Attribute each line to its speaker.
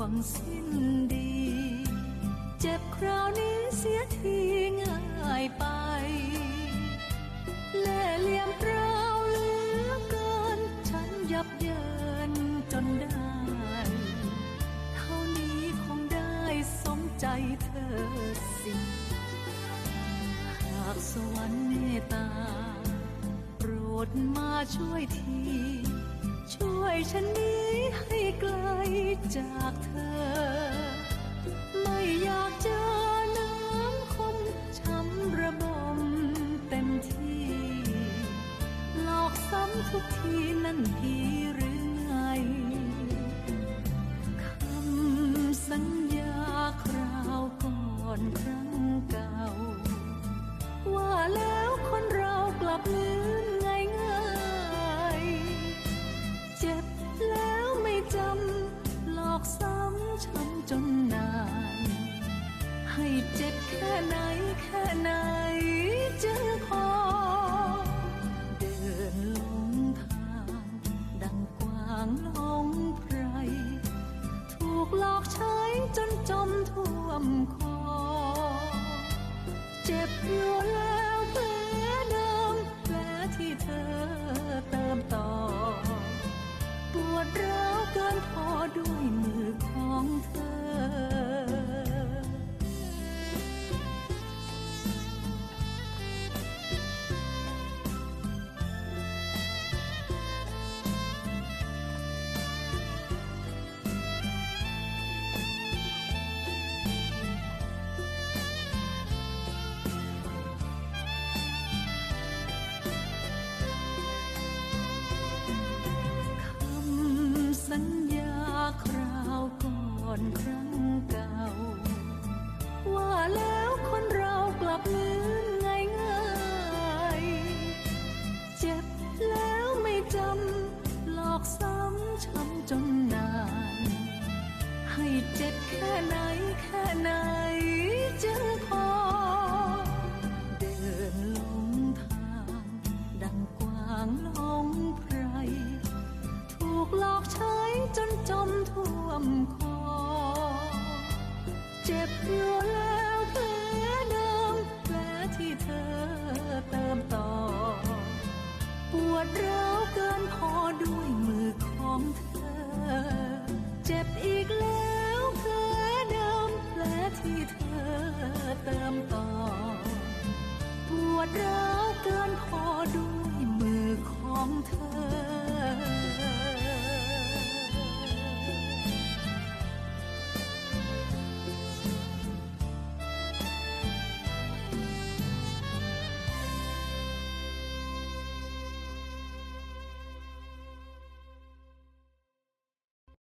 Speaker 1: วงสิ้นดี เจ็บคราวนี้เสียทีง่ายไป เล่เหลี่ยมเปล่าเหลือเกิน ฉันยับเยินจนได้ เท่านี้คงได้สมใจเธอสิหากสวรรค์เมตตาโปรดมาช่วยที ช่วยฉันนี้ให้ไกลจากเธอ ไม่อยากเจอน้ำคมช้ำระบมเต็มที่ หลอกซ้ำทุกทีนั่นทีหรื แค่ไหนแค่ไหนจึงพอ เดินลงทาง ดังกวางหลงไพร ถูกหลอกใช้จนจมท่วมคอ เจ็บอยู่แล้วแกลับลืมง่ายง่ายเจ็บแล้วไม่จำหลอกซ้ำช้ำจนนาน ให้เจ็บแค่ไหนแค่ไหนจึงพอ เดินลงทาง ดังกวางหลงไพร ถูกหลอกใช้จนจมท่วมคอ เจ็บล ที่เธอเติมต่อปวดร้าว